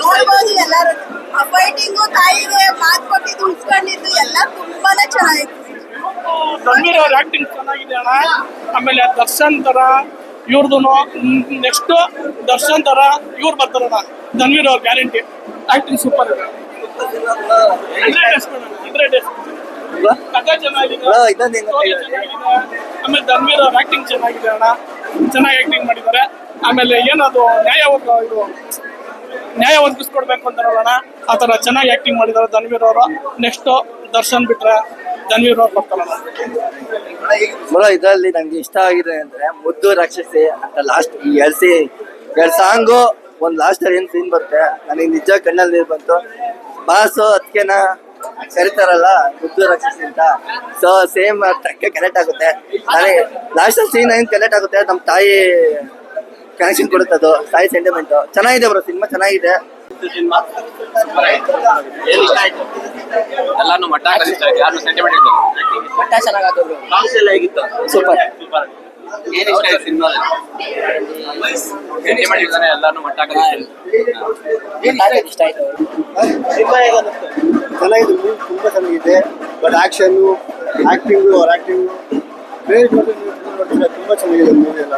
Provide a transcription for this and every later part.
ನೋಡ್ಬೋದು ಎಲ್ಲರೂ. ಫೈಟಿಂಗು ತಾಯಿಗೆ ಮಾತು ಕೊಟ್ಟಿದ್ದು ಉಳ್ಸ್ಕೊಂಡಿದ್ದು ಎಲ್ಲ ತುಂಬಾನೇ ಚೆನ್ನಾಗಿತ್ತು. ರಣವೀರ್ ಅವ್ರ ಆಕ್ಟಿಂಗ್ ಚೆನ್ನಾಗಿದೆ ಅಣ್ಣ. ಆಮೇಲೆ ದರ್ಶನ್ ತರ ಇವ್ರದ್ದು ನೆಕ್ಸ್ಟ್ ದರ್ಶನ್ ತರ ಇವ್ರು ಬರ್ತಾರಣ್ಣ ಧನ್ವೀರ್ ಅವ್ರ ಗ್ಯಾರಂಟಿ ಆಕ್ಟಿಂಗ್ ಸೂಪರ್ ಇದೆ ಕಥೆ ಚೆನ್ನಾಗಿದೆ. ಆಮೇಲೆ ಧನ್ವೀರ್ ಅವ್ರ ಆಕ್ಟಿಂಗ್ ಚೆನ್ನಾಗಿದೆ. ಅಣ್ಣ. ಚೆನ್ನಾಗಿ ಆಕ್ಟಿಂಗ್ ಮಾಡಿದ್ದಾರೆ. ಆಮೇಲೆ ಏನದು ನ್ಯಾಯ ಇದು, ನ್ಯಾಯ ಒದಗಿಸ್ಕೊಡ್ಬೇಕು ಅಂತಾರಲ್ಲ ಆ ಥರ ಚೆನ್ನಾಗಿ ಆ್ಯಕ್ಟಿಂಗ್ ಮಾಡಿದ್ದಾರೆ ಧನ್ವೀರ್ ಅವರು. ನೆಕ್ಸ್ಟು ದರ್ಶನ್ ಬಿಟ್ರೆ ಧನ್ವೀರ್ ಅವ್ರು ಬರ್ತಾರಲ್ಲ. ಬ್ರೋ ಇದರಲ್ಲಿ ನಂಗೆ ಇಷ್ಟ ಆಗಿದೆ ಅಂದರೆ ಮುದ್ದು ರಾಕ್ಷಸಿ ಅಂತ ಲಾಸ್ಟ್ ಈ ಎಲ್ಸಿ ಎರಡು ಸಾಂಗು ಒಂದು ಲಾಸ್ಟ್ ಏನು ಸೀನ್ ಬರುತ್ತೆ? ನನಗೆ ನಿಜ ಕಣ್ಣಲ್ಲಿ ನೀರು ಬಂತು. ಬಾಸು ಅದಕ್ಕೆನ ಕರಿತಾರಲ್ಲ ಮುದ್ದು ರಾಕ್ಷಸಿ ಅಂತ. ಸೊ ಸೇಮ್ ಟ್ರಕ್ಕೆ ಕನೆಕ್ಟ್ ಆಗುತ್ತೆ. ನನಗೆ ಲಾಸ್ಟ್ ಅಲ್ಲಿ ಸೀನ್ ಏನು ಕನೆಕ್ಟ್ ಆಗುತ್ತೆ ನಮ್ಮ ತಾಯಿ ಕನೆಕ್ಷನ್ ಕೊಡುತ್ತೆ ಅದು. ಸಾಯಿ ಸೆಂಟಿಮೆಂಟ್ ಚೆನ್ನಾಗಿದೆ ಬ್ರೋ ಸಿನಿಮಾ ಚೆನ್ನಾಗಿದೆ. ಎಲ್ಲಾನು ಮಟ್ಟ ಯಾರು ಸೆಂಟಿಮೆಂಟ್ ಇತ್ತು ಮಟ್ಟ ಚೆನ್ನಾಗಾಯ್ತು ಸಾಂಗ್ಸ್ ಎಲ್ಲ ಹೇಗಿತ್ತು? ಸೂಪರ್ ಏನ್ ಇಷ್ಟ ಆಯ್ತು ಸಿನಿಮಾದಲ್ಲಿ ಸೆಂಟಿಮೆಂಟ್ ಇಲ್ದಾನೆ ಎಲ್ಲಾನು ಮಟ್ಟ ಇಷ್ಟ ಆಯ್ತು ಚೆನ್ನಾಗಿದೆ ಮೂವಿ ತುಂಬಾ ಚೆನ್ನಾಗಿದೆ. ಬಟ್ ಆಕ್ಷನ್ ಆಕ್ಟಿಂಗ್ ಅವ್ರ ಆಕ್ಟಿಂಗ್ ತುಂಬಾ ಚೆನ್ನಾಗಿದೆ ಮೂವಿ ಎಲ್ಲ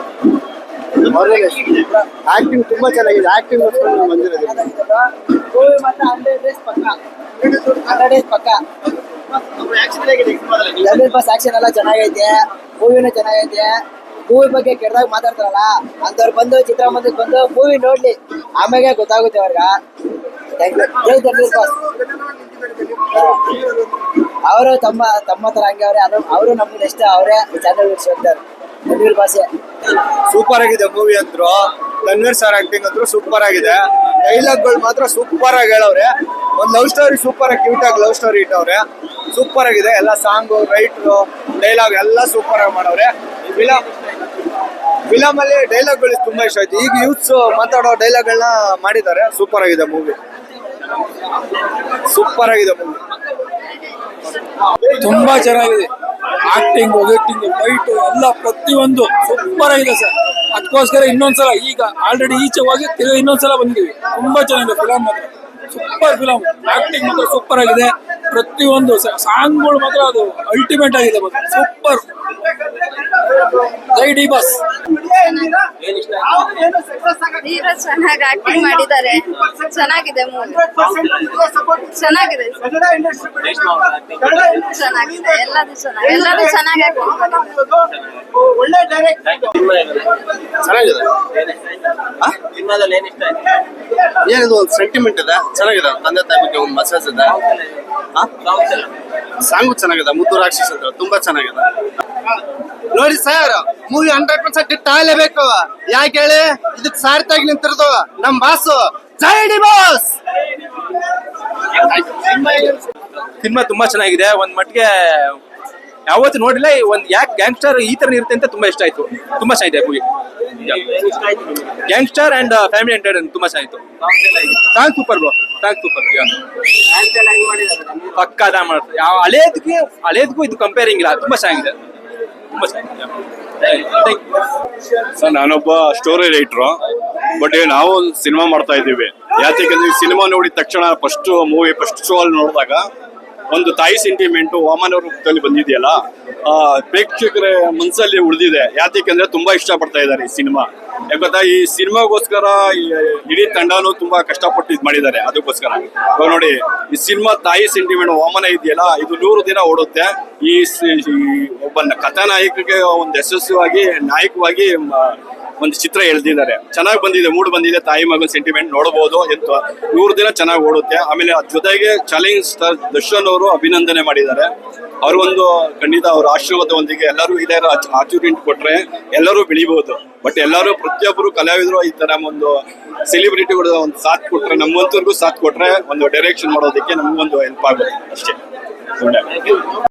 ಆಕ್ಟಿಂಗ್ ತುಂಬಾ ಚೆನ್ನಾಗಿದೆ. ಆಕ್ಟಿಂಗ್ ಬಂದಿರೋದು ಎಲ್ಲ ಚೆನ್ನಾಗೈತೆ. ಮೂವಿನೂ ಚೆನ್ನಾಗೈತೆ. ಮೂವಿ ಬಗ್ಗೆ ಕೆಟ್ಟದಾಗ ಮಾತಾಡ್ತಾರಲ್ಲ ಅಂತವ್ರು ಬಂದು ಚಿತ್ರಮಂದಿರಕ್ಕೆ ಬಂದು ಮೂವಿ ನೋಡ್ಲಿ. ಆಮೇಲೆ ಗೊತ್ತಾಗುತ್ತೆ ಅವ್ರಿಗೆ. ಅವರು ತಮ್ಮ ತಮ್ಮ ತರ ಹಂಗೆ ಅವ್ರೆ, ಅವರು ನಮ್ಗೆ ಇಷ್ಟ ಅವರೇ ಚಾನಲ್ ಹೋಗ್ತಾರೆ ಧರ್ಮೀರ್ ಭಾಷೆ. ಸೂಪರ್ ಆಗಿದೆ ಮೂವಿ ಅಂದ್ರು. ತನ್ವೀರ್ ಸರ್ ಆಕ್ಟಿಂಗ್ ಅಂದ್ರು ಸೂಪರ್ ಆಗಿದೆ. ಡೈಲಾಗ್ಗಳು ಮಾತ್ರ ಸೂಪರ್ ಆಗಿ ಹೇಳವ್ರೆ. ಒಂದು ಲವ್ ಸ್ಟೋರಿ ಸೂಪರ್ ಆಗಿ ಕ್ಯೂಟ್ ಆಗಿ ಲವ್ ಸ್ಟೋರಿ ಇಟ್ಟವ್ರೆ. ಸೂಪರ್ ಆಗಿದೆ. ಎಲ್ಲ ಸಾಂಗು ರೈಟ್ರು ಡೈಲಾಗ್ ಎಲ್ಲ ಸೂಪರ್ ಆಗಿ ಮಾಡವ್ರೆ. ಫಿಲಮ್ ಫಿಲಮ್ ಅಲ್ಲಿ ಡೈಲಾಗ್ಗಳು ತುಂಬಾ ಇಷ್ಟ ಆಯ್ತು. ಈಗ ಯೂತ್ಸ್ ಮಾತಾಡೋ ಡೈಲಾಗ್ಗಳನ್ನ ಮಾಡಿದ್ದಾರೆ. ಸೂಪರ್ ಆಗಿದೆ ಮೂವಿ ಸೂಪರ್ ಆಗಿದೆ ಮೂವಿ ತುಂಬಾ ಚೆನ್ನಾಗಿದೆ. ಆಕ್ಟಿಂಗ್ ಎಡಿಟಿಂಗ್ ಫೈಟ್ ಎಲ್ಲ ಪ್ರತಿಯೊಂದು ಸೂಪರ್ ಆಗಿದೆ ಸರ್. ಅದಕ್ಕೋಸ್ಕರ ಇನ್ನೊಂದ್ಸಲ ಈಗ ಆಲ್ರೆಡಿ ಈಚೆ ಹೋಗಿ ತಿರುಗಿ ಇನ್ನೊಂದ್ಸಲ ಬಂದಿದ್ದೀವಿ ತುಂಬಾ ಚೆನ್ನಾಗಿದೆ ಫಿಲಮ್ ಮಾತ್ರ. ಸೂಪರ್ ಫಿಲಮ್ ಆಕ್ಟಿಂಗ್ ಮಾತ್ರ ಸೂಪರ್ ಆಗಿದೆ. ಪ್ರತಿಯೊಂದು ಸಾಂಗ್ಗಳು ಮಾತ್ರ ಅದು ಅಲ್ಟಿಮೇಟ್ ಆಗಿದೆ ಮಾತ್ರ. Super Jai D Boss hero ಚೆನ್ನಾಗಿ ಆಕ್ಟಿಂಗ್ ಮಾಡಿದ್ದಾರೆ. ಚೆನ್ನಾಗಿದೆ ಮೂವಿ. ಚೆನ್ನಾಗಿದೆ. ಚೆನ್ನಾಗಿದೆ. ಎಲ್ಲದು ಚೆನ್ನಾಗಿ ಎಲ್ಲರೂ ಚೆನ್ನಾಗಿ ಮಾಡಿದ್ದಾರೆ. ಚೆನ್ನಾಗಿದೆ ಏನಿದು ಒಂದು ಸೆಂಟಿಮೆಂಟ್ ಇದೆ? ಚೆನ್ನಾಗಿದೆ ತಂದೆ ತಾಯಿ ಬಗ್ಗೆ ಒಂದು ಮೆಸೇಜ್ ಇದೆ. ಸಾಂಗು ಚೆನ್ನಾಗಿದೆ ಮುದ್ದು ರಾಕ್ಷಸ ಅಂತ ತುಂಬಾ ಚೆನ್ನಾಗಿದೆ. ನೋಡಿ sir movie hundred percent hit ಆಗಲೇಬೇಕು. ಯಾಕೆ ಹೇಳಿ? ಇದಕ್ ಸಾರ್ಥಾಗಿ ನಿಂತಿರೋದು ನಮ್ ಬಾಸು ಜೈಡಿ ಬಾಸ್ ಸಿನಿಮಾ ತುಂಬಾ ಚೆನ್ನಾಗಿದೆ. ಒಂದ್ ಮಟ್ಟಿಗೆ ಯಾವತ್ತು ನೋಡಿಲ್ಲ ಒಂದ್ ಯಾಕೆ ಗ್ಯಾಂಗ್ಸ್ಟರ್ ಈ ತರ ಇರುತ್ತೆ ಅಂತ ತುಂಬಾ ಇಷ್ಟ ಆಯ್ತು. ತುಂಬಾ ಚೆನ್ನಾಗಿದೆ movie. Gangster and family entertain ತುಂಬಾ ಚೆನ್ನಾಗಿತ್ತು. Song super bro song super ಪಕ್ಕದ ಮಾಡ್ತಾರೆ. ಯಾವ ಹಳೇದಕ್ಕೆ ಹಳೇದಕ್ಕೂ ಇದು ಕಂಪೇರಿಂಗ್ ಇಲ್ಲ. ತುಂಬಾ ಚೆನ್ನಾಗಿದೆ. ಸರ್, ನಾನೊಬ್ಬ ಸ್ಟೋರಿ ರೈಟ್ರು ಬಟ್ ನಾವು ಒಂದು ಸಿನಿಮಾ ಮಾಡ್ತಾ ಇದ್ದೀವಿ. ಯಾಕೆಂದ್ರೆ ಸಿನಿಮಾ ನೋಡಿದ ತಕ್ಷಣ ಫಸ್ಟ್ ಮೂವಿ ಫಸ್ಟ್ ಶೋ ಅಲ್ಲಿ ನೋಡಿದಾಗ ಒಂದು ತಾಯಿ ಸೆಂಟಿಮೆಂಟ್ ವಾಮನ ರೂಪದಲ್ಲಿ ಬಂದಿದೆಯಲ್ಲ ಪ್ರೇಕ್ಷಕರ ಮನಸ್ಸಲ್ಲಿ ಉಳಿದಿದೆ. ಯಾತಕ್ಕೆಂದ್ರೆ ತುಂಬಾ ಇಷ್ಟಪಡ್ತಾ ಇದ್ದಾರೆ ಈ ಸಿನಿಮಾ. ಯಾಕಂದ್ರೆ ಈ ಸಿನಿಮಾಗೋಸ್ಕರ ಇಡೀ ತಂಡನೂ ತುಂಬಾ ಕಷ್ಟಪಟ್ಟು ಇದು ಮಾಡಿದ್ದಾರೆ. ಅದಕ್ಕೋಸ್ಕರ. ನೋಡಿ, ಈ ಸಿನಿಮಾ ತಾಯಿ ಸೆಂಟಿಮೆಂಟ್ ವಾಮನ ಇದೆಯಲ್ಲ, ಇದು ನೂರು ದಿನ ಓಡುತ್ತೆ. ಈ ಒಬ್ಬ ಈ ಒಬ್ಬ ಕಥಾನಾಯಕಗೆ ಒಂದು ಯಶಸ್ವಿಯಾಗಿ, ನಾಯಕವಾಗಿ ಒಂದು ಚಿತ್ರ ಎಳೆದಿದ್ದಾರೆ. ಚೆನ್ನಾಗಿ ಬಂದಿದೆ, ಮೂಡ್ ಬಂದಿದೆ, ತಾಯಿ ಮಗನ ಸೆಂಟಿಮೆಂಟ್ ನೋಡಬಹುದು ಎಂತ. ನೂರು ದಿನ ಚೆನ್ನಾಗಿ ಓಡುತ್ತೆ. ಆಮೇಲೆ ಜೊತೆಗೆ ಚಾಲೆಂಜ್ ಸ್ಟಾರ್ ದರ್ಶನ್ ಅವರು ಅಭಿನಂದನೆ ಮಾಡಿದ್ದಾರೆ. ಅವ್ರಿಗೊಂದು ಖಂಡಿತ ಅವ್ರ ಆಶೀರ್ವಾದದೊಂದಿಗೆ ಎಲ್ಲರೂ ಇದೇ ಆಚೂರಿಂಟ್ ಕೊಟ್ರೆ ಎಲ್ಲರೂ ಬೆಳಿಬಹುದು ಬಟ್ ಎಲ್ಲರೂ ಪ್ರತಿಯೊಬ್ಬರು ಕಲಾವಿದರು ಈ ತರ ಒಂದು ಸೆಲೆಬ್ರಿಟಿಗಳ ಒಂದು ಸಾಥ್ ಕೊಟ್ರೆ, ನಮ್ಮಂತವ್ರಿಗೂ ಸಾಥ್ ಕೊಟ್ರೆ ಒಂದು ಡೈರೆಕ್ಷನ್ ಮಾಡೋದಕ್ಕೆ ನಮಗೊಂದು ಹೆಲ್ಪ್ ಆಗುತ್ತೆ. ಅಷ್ಟೇ.